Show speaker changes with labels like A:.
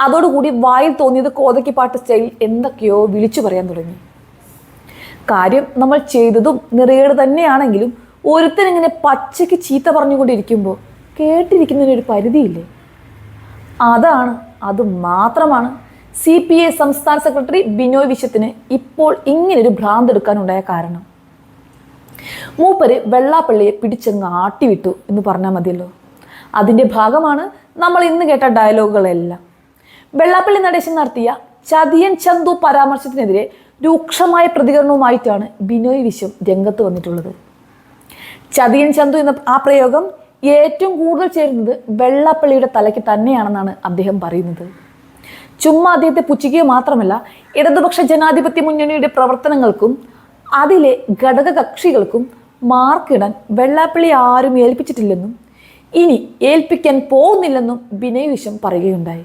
A: അതോടുകൂടി വായിൽ തോന്നിയത് കോതയ്ക്ക് പാട്ട് സ്റ്റൈൽ എന്തൊക്കെയോ വിളിച്ചു പറയാൻ തുടങ്ങി. കാര്യം നമ്മൾ ചെയ്തതും നിറയേട് തന്നെയാണെങ്കിലും ഒരുത്തനിങ്ങനെ പച്ചയ്ക്ക് ചീത്ത പറഞ്ഞുകൊണ്ടിരിക്കുമ്പോൾ കേട്ടിരിക്കുന്നതിനൊരു പരിധിയില്ലേ? അതാണ് അത് മാത്രമാണ് സി പി ഐ സംസ്ഥാന സെക്രട്ടറി ബിനോയ് വിശ്വത്തിന് ഇപ്പോൾ ഇങ്ങനൊരു ഭ്രാന്തെടുക്കാനുണ്ടായ കാരണം. മൂപ്പര് വെള്ളാപ്പള്ളിയെ പിടിച്ചങ്ങ് ആട്ടിവിട്ടു എന്ന് പറഞ്ഞാൽ മതിയല്ലോ. അതിന്റെ ഭാഗമാണ് നമ്മൾ ഇന്ന് കേട്ട ഡയലോഗുകളെല്ലാം വെള്ളാപ്പള്ളി നടേശൻ നടത്തിയ ചതിയൻ ചന്തു പരാമർശത്തിനെതിരെ രൂക്ഷമായ പ്രതികരണവുമായിട്ടാണ് ബിനോയ് വിശ്വം രംഗത്ത് വന്നിട്ടുള്ളത്. ചതിയൻ ചന്തു എന്ന ആ പ്രയോഗം ഏറ്റവും കൂടുതൽ ചേരുന്നത് വെള്ളാപ്പള്ളിയുടെ തലയ്ക്ക് തന്നെയാണെന്നാണ് അദ്ദേഹം പറയുന്നത്. ചുമ്മാ അദ്ദേഹത്തെ പുച്ഛിക്കുക മാത്രമല്ല ഇടതുപക്ഷ ജനാധിപത്യ മുന്നണിയുടെ പ്രവർത്തനങ്ങൾക്കും അതിലെ ഘടക കക്ഷികൾക്കും മാർക്കിടാൻ വെള്ളാപ്പള്ളി ആരും ഏൽപ്പിച്ചിട്ടില്ലെന്നും ഇനി ഏൽപ്പിക്കാൻ പോകുന്നില്ലെന്നും ബിനയ് വിശ്വം പറയുകയുണ്ടായി.